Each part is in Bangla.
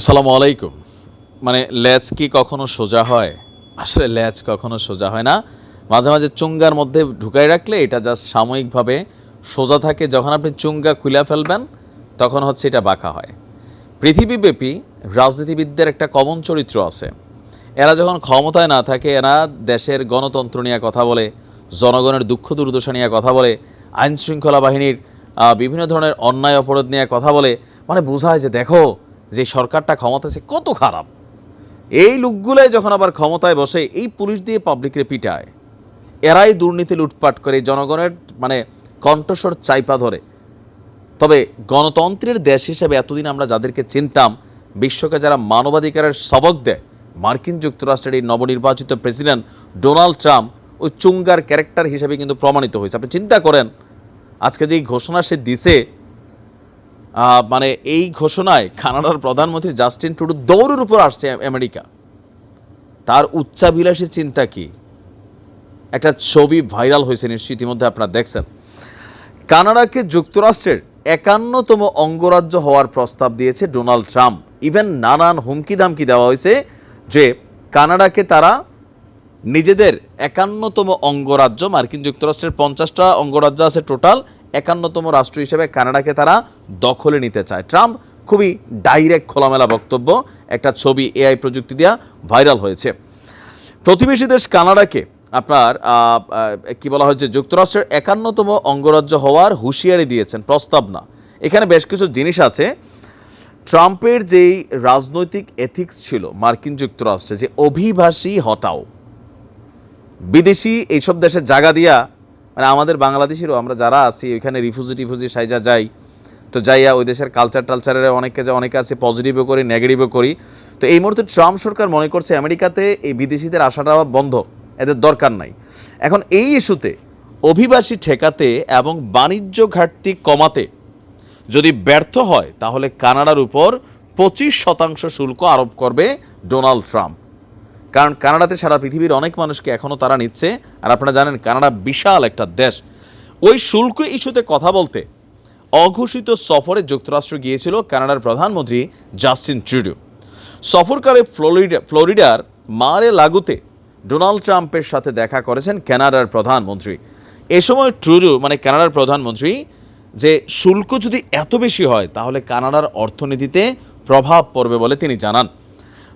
আসসালামু আলাইকুম। মানে লেজ কি কখনো সোজা হয়? আসলে লেজ কখনো সোজা হয় না। মাঝে মাঝে চুঙ্গার মধ্যে ঢুকাই রাখলে এটা জাস্ট সাময়িকভাবে সোজা থাকে। যখন আপনি চুঙ্গা খুলে ফেলবেন, তখন হচ্ছে এটা বাঁকা হয়। পৃথিবীব্যাপী রাজনীতিবিদদের একটা কমন চরিত্র আছে। এরা যখন ক্ষমতায় না থাকে, এরা দেশের গণতন্ত্র নিয়ে কথা বলে, জনগণের দুঃখ দুর্দশা নিয়ে কথা বলে, আইনশৃঙ্খলা বাহিনীর বিভিন্ন ধরনের অন্যায় অপরাধ নিয়ে কথা বলে। মানে বোঝায় যে দেখো যে সরকারটা ক্ষমতাছে কত খারাপ। এই লোকগুলাই যখন আবার ক্ষমতায় বসে, এই পুলিশ দিয়ে পাবলিকরে পিটায়। এরাই দুর্নীতি লুটপাট করে জনগণের মানে কণ্ঠস্বর চাইপা ধরে। তবে গণতন্ত্রের দেশ হিসেবে এতদিন আমরা যাদেরকে চিনতাম, বিশ্বকে যারা মানবাধিকারের সবক দেয়, মার্কিন যুক্তরাষ্ট্রের এই নবনির্বাচিত প্রেসিডেন্ট ডোনাল্ড ট্রাম্প ওই চুঙ্গার ক্যারেক্টার হিসেবে কিন্তু প্রমাণিত হয়েছে। আপনি চিন্তা করেন, আজকে যে ঘোষণা সে দিছে মানে এই ঘোষণায় কানাডার প্রধানমন্ত্রী জাস্টিন টুডু দৌড়ের উপর আসছে আমেরিকা। তার উচ্চাভিলাষী চিন্তা কি? একটা ছবি ভাইরাল হয়েছে নিশ্চয়ই ইতিমধ্যে আপনারা দেখছেন। কানাডাকে যুক্তরাষ্ট্রের একান্নতম অঙ্গরাজ্য হওয়ার প্রস্তাব দিয়েছে ডোনাল্ড ট্রাম্প। ইভেন নানান হুমকি দামকি দেওয়া হয়েছে যে কানাডাকে তারা নিজেদের একান্নতম অঙ্গরাজ্য, মার্কিন যুক্তরাষ্ট্রের পঞ্চাশটা অঙ্গরাজ্য আছে টোটাল, একান্নতম রাষ্ট্র হিসেবে কানাডাকে তারা দখলে নিতে চায়। ট্রাম্প খুবই ডাইরেক্ট খোলামেলা বক্তব্য, একটা ছবি এআই প্রযুক্তি দিয়া ভাইরাল হয়েছে। প্রতিবেশী দেশ কানাডাকে আপনার কি বলা হয়েছে যুক্তরাষ্ট্রের একান্নতম অঙ্গরাজ্য হওয়ার হুঁশিয়ারি দিয়েছেন, প্রস্তাব না। এখানে বেশ কিছু জিনিস আছে। ট্রাম্পের যেই রাজনৈতিক এথিক্স ছিল মার্কিন যুক্তরাষ্ট্রে, যে অভিবাসী হটাও বিদেশি এইসব দেশে জায়গা দিয়া মানে আমাদের বাংলাদেশিরও আমরা যারা আছি, ওইখানে রিফিউজি টিফিউজি সাইজা যাই, তো যাইয়া ওই দেশের কালচার টালচারের অনেকে যে অনেকে আছে পজিটিভও করি নেগেটিভও করি। তো এই মুহূর্তে ট্রাম্প সরকার মনে করছে আমেরিকাতে এই বিদেশিদের আসাটা বন্ধ, এদের দরকার নাই। এখন এই ইস্যুতে অভিবাসী ঠেকাতে এবং বাণিজ্য ঘাটতি কমাতে যদি ব্যর্থ হয়, তাহলে কানাডার উপর পঁচিশ শতাংশ শুল্ক আরোপ করবে ডোনাল্ড ট্রাম্প। কারণ কানাডাতে সারা পৃথিবীর অনেক মানুষকে এখনও তারা নিচ্ছে। আর আপনারা জানেন, কানাডা বিশাল একটা দেশ। ওই শুল্ক ইস্যুতে কথা বলতে অঘোষিত সফরে যুক্তরাষ্ট্র গিয়েছিল কানাডার প্রধানমন্ত্রী জাস্টিন ট্রুডো। সফরকালে ফ্লোরিডা, ফ্লোরিডার মারে লাগুতে ডোনাল্ড ট্রাম্পের সাথে দেখা করেছেন কানাডার প্রধানমন্ত্রী। এ সময় ট্রুডো মানে কানাডার প্রধানমন্ত্রী, যে শুল্ক যদি এত বেশি হয়, তাহলে কানাডার অর্থনীতিতে প্রভাব পড়বে বলে তিনি জানান।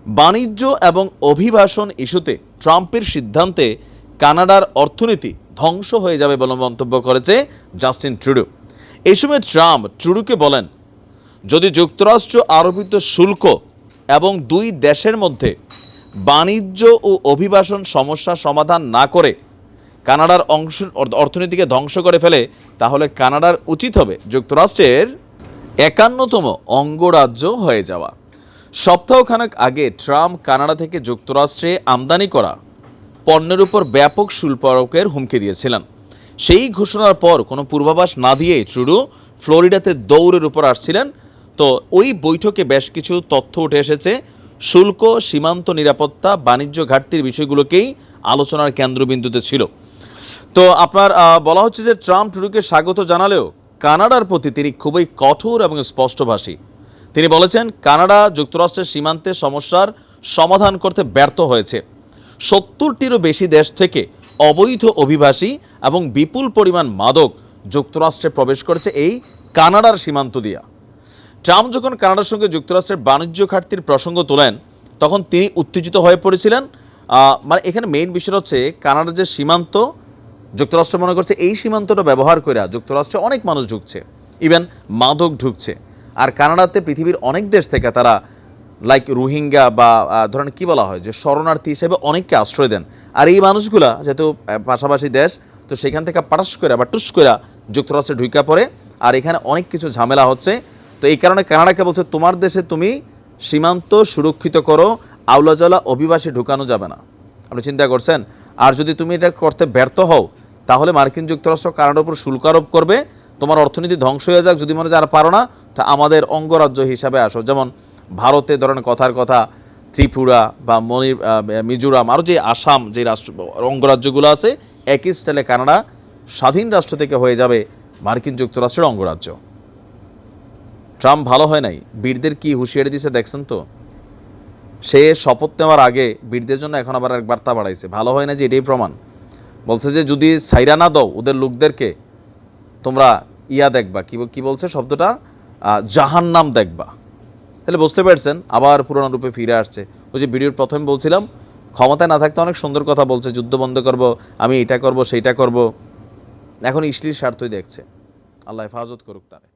বাণিজ্য এবং অভিবাসন ইস্যুতে ট্রাম্পের সিদ্ধান্তে কানাডার অর্থনীতি ধ্বংস হয়ে যাবে বলে মন্তব্য করেছে জাস্টিন ট্রুডো। এই সময় ট্রাম্প ট্রুডুকে বলেন, যদি যুক্তরাষ্ট্র আরোপিত শুল্ক এবং দুই দেশের মধ্যে বাণিজ্য ও অভিবাসন সমস্যা সমাধান না করে কানাডার অংশ অর্থনীতিকে ধ্বংস করে ফেলে, তাহলে কানাডার উচিত হবে যুক্তরাষ্ট্রের একান্নতম অঙ্গরাজ্য হয়ে যাওয়া। সপ্তাহখানেক আগে ট্রাম্প কানাডা থেকে যুক্তরাষ্ট্রে আমদানি করা পণ্যের উপর ব্যাপক শুল্ক আরোপের হুমকি দিয়েছিলেন। সেই ঘোষণার পর কোনো পূর্বাভাস না দিয়েই ট্রুডো ফ্লোরিডাতে দৌড়ের উপর আসছিলেন। তো ওই বৈঠকে বেশ কিছু তথ্য উঠে এসেছে। শুল্ক, সীমান্ত নিরাপত্তা, বাণিজ্য ঘাটতির বিষয়গুলোকেই আলোচনার কেন্দ্রবিন্দুতে ছিল। তো আপনার বলা হচ্ছে যে ট্রাম্প ট্রুডোকে স্বাগত জানালেও কানাডার প্রতি তিনি খুবই কঠোর এবং স্পষ্টভাষী। তিনি বলেছেন, কানাডা যুক্তরাষ্ট্রের সীমান্তে সমস্যার সমাধান করতে ব্যর্থ হয়েছে। সত্তরটিরও বেশি দেশ থেকে অবৈধ অভিবাসী এবং বিপুল পরিমাণ মাদক যুক্তরাষ্ট্রে প্রবেশ করেছে এই কানাডার সীমান্ত দিয়া। ট্রাম্প যখন কানাডার সঙ্গে যুক্তরাষ্ট্রের বাণিজ্য ঘাটতির প্রসঙ্গ তোলেন, তখন তিনি উত্তেজিত হয়ে পড়েছিলেন। মানে এখানে মেইন বিষয় হচ্ছে, কানাডার যে সীমান্ত, যুক্তরাষ্ট্র মনে করছে এই সীমান্তটা ব্যবহার করে যুক্তরাষ্ট্রে অনেক মানুষ ঢুকছে। ইভেন মাদক ঢুকছে। আর কানাডাতে পৃথিবীর অনেক দেশ থেকে তারা লাইক রোহিঙ্গা বা ধরেন কি বলা হয়, যে শরণার্থী হিসেবে অনেককে আশ্রয় দেন। আর এই মানুষগুলা যেহেতু পাশাপাশি দেশ, তো সেখান থেকে পাটাস করে বা টুস করে যুক্তরাষ্ট্রে ঢুকা পড়ে। আর এখানে অনেক কিছু ঝামেলা হচ্ছে। তো এই কারণে কানাডাকে বলছে, তোমার দেশে তুমি সীমান্ত সুরক্ষিত করো আউলাজলা অভিবাসী ঢুকানো যাবে না। আপনি চিন্তা করছেন? আর যদি তুমি এটা করতে ব্যর্থ হও, তাহলে মার্কিন যুক্তরাষ্ট্র কানাডার উপর শুল্ক আরোপ করবে তোমার অর্থনীতি ধ্বংস হয়ে যাক যদি মনে হয় আর পারো না তা আমাদের অঙ্গরাজ্য হিসাবে আসো। যেমন ভারতে ধরেন কথার কথা ত্রিপুরা বা আহ, মিজোরাম আরও যে আসাম যে রাষ্ট্র অঙ্গরাজ্যগুলো আছে একই স্টাইলে কানাডা স্বাধীন রাষ্ট্র থেকে হয়ে যাবে মার্কিন যুক্তরাষ্ট্রের অঙ্গরাজ্য। ট্রাম্প ভালো হয় নাই। বীরদের কি হুঁশিয়ারি দিছে দেখছেন তো? সে শপথ নেওয়ার আগে বীরদের জন্য এখন আবার এক বার্তা বাড়াইছে। ভালো হয় না যে এটাই প্রমাণ। বলছে যে যদি সাইরা না দাও ওদের লোকদেরকে তোমরা ইয়া দেখবা, কি কি বলছে শব্দটা? জাহান নাম দেখবা। তাহলে বুঝতে পারছেন, আবার পুরোনো রূপে ফিরে আসছে। ওই যে ভিডিওর প্রথমে বলছিলাম, ক্ষমতায় না থাকতে অনেক সুন্দর কথা বলছে, যুদ্ধ বন্ধ করব, আমি এটা করব, সেইটা করব। এখন ইসলির স্বার্থই দেখছে। আল্লাহ হেফাজত করুক তারে।